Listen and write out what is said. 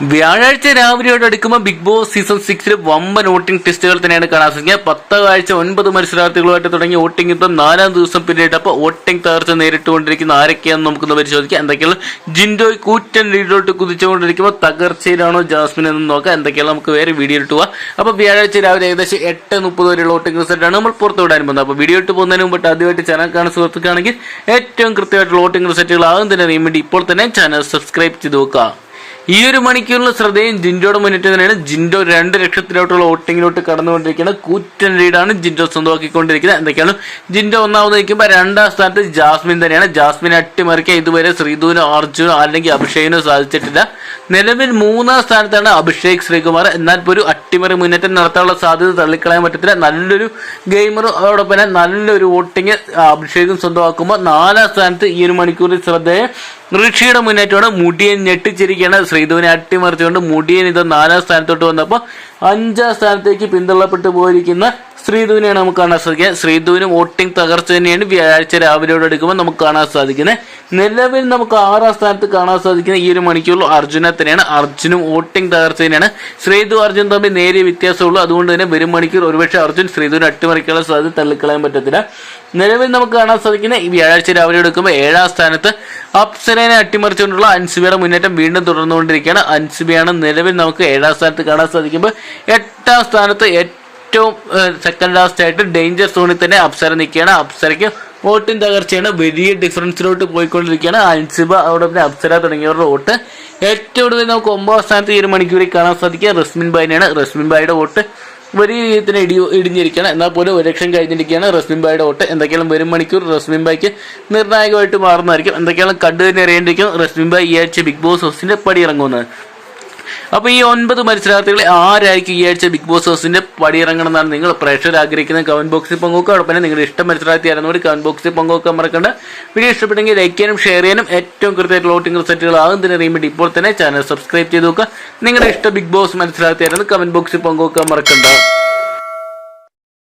വ്യാഴാഴ്ച രാവിലെയോട് അടുക്കുമ്പോൾ big boss season സിക്സിൽ വമ്പൻ വോട്ടിംഗ് ടെസ്റ്റുകൾ തന്നെയാണ് കാണാൻ സാധിക്കുക പത്ത് ആഴ്ച ഒൻപത് മത്സരാർത്ഥികളുമായിട്ട് തുടങ്ങി വോട്ടിംഗ്. ഇപ്പം നാലാം ദിവസം പിന്നിട്ടപ്പോൾ വോട്ടിംഗ് തകർച്ച നേരിട്ടുകൊണ്ടിരിക്കുന്ന ആരൊക്കെയാണെന്ന് നമുക്കൊന്ന് പരിശോധിക്കാം. എന്തൊക്കെയാണ്? ജിൻഡോയ് കൂറ്റൻ ലീഡിലോട്ട് കുതിച്ചുകൊണ്ടിരിക്കുമ്പോൾ തകർച്ചയിലാണോ ജാസ്മിൻ എന്ന് നോക്കാം. എന്തൊക്കെയാണ്? നമുക്ക് വേറെ വീഡിയോ ഇട്ട് പോവാം. അപ്പോൾ വ്യാഴാഴ്ച രാവിലെ ഏകദേശം എട്ട് മുപ്പത് വരെയുള്ള വോട്ടിംഗ് റിസൾട്ടാണ് നമ്മൾ പുറത്തു വിടാൻ പോകുന്നത്. അപ്പോൾ വീഡിയോ ഇട്ട് പോകുന്നതിന് മുമ്പ് ആദ്യമായിട്ട് ചാനൽ കാണുന്ന സുഹൃത്തുക്കാണെങ്കിൽ ഏറ്റവും കൃത്യമായിട്ടുള്ള വോട്ടിംഗ് റിസൾട്ടുകൾ ആകും തന്നെ അറിയാൻ വേണ്ടി ഇപ്പോൾ തന്നെ ചാനൽ സബ്സ്ക്രൈബ് ചെയ്ത് നോക്കുക ഈ ഒരു മണിക്കൂറിൽ ശ്രദ്ധയും ജിൻഡോയുടെ മുന്നിട്ട് തന്നെയാണ്. ജിൻഡോ രണ്ട് ലക്ഷത്തിലോട്ടുള്ള വോട്ടിങ്ങിലോട്ട് കടന്നുകൊണ്ടിരിക്കുന്നത് കൂറ്റൻ ലീഡാണ് ജിൻഡോ സ്വന്തമാക്കിക്കൊണ്ടിരിക്കുന്നത്. എന്തൊക്കെയാണ്? ജിൻഡോ ഒന്നാമത് നിൽക്കുമ്പോൾ രണ്ടാം സ്ഥാനത്ത് ജാസ്മിൻ തന്നെയാണ്. ജാസ്മിൻ അട്ടിമറിക്കാൻ ഇതുവരെ ശ്രീധുവിനോ അർജുനോ അല്ലെങ്കിൽ അഭിഷേകിനോ സാധിച്ചിട്ടില്ല. നിലവിൽ മൂന്നാം സ്ഥാനത്താണ് അഭിഷേക് ശ്രീകുമാർ. എന്നാൽ ഒരു അട്ടിമറി മുന്നേറ്റം നടത്താനുള്ള സാധ്യത തള്ളിക്കളയാൻ പറ്റത്തില്ല. നല്ലൊരു ഗെയിമറും അതോടൊപ്പം തന്നെ നല്ലൊരു വോട്ടിംഗ് അഭിഷേകും സ്വന്തമാക്കുമ്പോൾ നാലാം സ്ഥാനത്ത് ഈ ഒരു മണിക്കൂറിൽ ശ്രദ്ധയെ ഋഷിയുടെ മുന്നേറ്റമാണ്. മുടിയൻ ഞെട്ടിച്ചിരിക്കുകയാണ്. ശ്രീധുവിനെ അട്ടിമറിച്ചുകൊണ്ട് മുടിയൻ ഇത് നാലാം സ്ഥാനത്തോട്ട് വന്നപ്പോൾ അഞ്ചാം സ്ഥാനത്തേക്ക് പിന്തള്ളപ്പെട്ടു പോയിരിക്കുന്ന ശ്രീധുവിനെയാണ് നമുക്ക് കാണാൻ സാധിക്കുക. ശ്രീധുവിന് വോട്ടിംഗ് തകർച്ച തന്നെയാണ് വ്യാഴാഴ്ച രാവിലെയോട് എടുക്കുമ്പോൾ നമുക്ക് കാണാൻ സാധിക്കുന്നത്. നിലവിൽ നമുക്ക് ആറാം സ്ഥാനത്ത് കാണാൻ സാധിക്കുന്ന ഈ ഒരു മണിക്കൂറിൽ അർജുനെ തന്നെയാണ്. അർജുനും വോട്ടിംഗ് തകർച്ച തന്നെയാണ്. ശ്രീധു അർജുൻ തമ്മിൽ നേരിയ വ്യത്യാസമുള്ളൂ. അതുകൊണ്ട് തന്നെ വരും മണിക്കൂർ ഒരുപക്ഷെ അർജുൻ ശ്രീധുവിന് അട്ടിമറിക്കാനുള്ള സാധ്യത തള്ളിക്കളയാൻ പറ്റത്തില്ല. നിലവിൽ നമുക്ക് കാണാൻ സാധിക്കുന്ന വ്യാഴാഴ്ച രാവിലെ എടുക്കുമ്പോൾ ഏഴാം സ്ഥാനത്ത് അപ്സരനെ അട്ടിമറിച്ചുകൊണ്ടുള്ള അൻസിബിയുടെ മുന്നേറ്റം വീണ്ടും തുടർന്നുകൊണ്ടിരിക്കുകയാണ്. അൻസിബിയാണ് നിലവിൽ നമുക്ക് ഏഴാം സ്ഥാനത്ത് കാണാൻ സാധിക്കുമ്പോൾ എട്ടാം സ്ഥാനത്ത് സെക്കൻഡ് ലാസ്റ്റ് ആയിട്ട് ഡേഞ്ചർ സോണിൽ തന്നെ അപ്സര നിൽക്കുകയാണ്. അപ്സരയ്ക്ക് വോട്ടിംഗ് തകർച്ചയാണ്. വലിയ ഡിഫറൻസിലോട്ട് പോയിക്കൊണ്ടിരിക്കുകയാണ്. അൻസിബ അവിടെ പിന്നെ അപ്സര തുടങ്ങിയവരുടെ വോട്ട്. ഏറ്റവും കൂടുതൽ നമുക്ക് ഒമ്പതാം സ്ഥാനത്ത് ഈ ഒരു മണിക്കൂറിൽ കാണാൻ സാധിക്കുക റസ്മിൻ ബായിനെയാണ് റസ്മിൻ ബായിയുടെ വോട്ട് വലിയ രീതിയിൽ തന്നെ ഇടി ഇടിഞ്ഞിരിക്കുകയാണ്. എന്നാൽ പോലും ഒരു ലക്ഷം കഴിഞ്ഞിരിക്കുകയാണ് റസ്മിൻ ബായിയുടെ വോട്ട്. എന്തൊക്കെയാണ് വരും മണിക്കൂർ റസ്മിൻ ബായിക്ക് നിർണായകമായിട്ട് മാറുന്നതായിരിക്കും. എന്തൊക്കെയാണ് കണ്ടു തന്നെ അറിയേണ്ടിരിക്കും റസ്മിൻ ബായ് ഈ ആഴ്ച ബിഗ് ബോസ് ഹൗസിന്റെ പടിയിറങ്ങുന്നത് അപ്പോൾ ഈ ഒൻപത് മത്സരാർത്ഥികളെ ആരായിരിക്കും ഈ ആഴ്ച ബിഗ് ബോസ് ഹൗസിന്റെ പടിയിറങ്ങണം എന്നാണ് നിങ്ങൾ പ്രേക്ഷകർ ആഗ്രഹിക്കുന്ന കമന്റ് ബോക്സിൽ പങ്കുവെക്കുക. അതോടൊപ്പം നിങ്ങളുടെ ഇഷ്ടം മത്സരാർത്ഥി കൂടി കമന്റ് ബോക്സിൽ പങ്കുവെക്കാൻ മറക്കണ്ട. വീഡിയോ ഇഷ്ടപ്പെട്ടെങ്കിൽ ലൈക്ക് ചെയ്യാനും ഷെയർ ചെയ്യാനും ഏറ്റവും കൃത്യമായിട്ട് വോട്ടിംഗ് റിസൾട്ടുകൾ ആകും തന്നെ വേണ്ടി ഇപ്പോൾ തന്നെ ചാനൽ സബ്സ്ക്രൈബ് ചെയ്ത് നോക്കുക. നിങ്ങളുടെ ഇഷ്ട ബിഗ് ബോസ് മത്സരാർത്ഥി ആയിരുന്നു കമന്റ് ബോക്സിൽ പങ്കുവെക്കാൻ മറക്കണ്ട.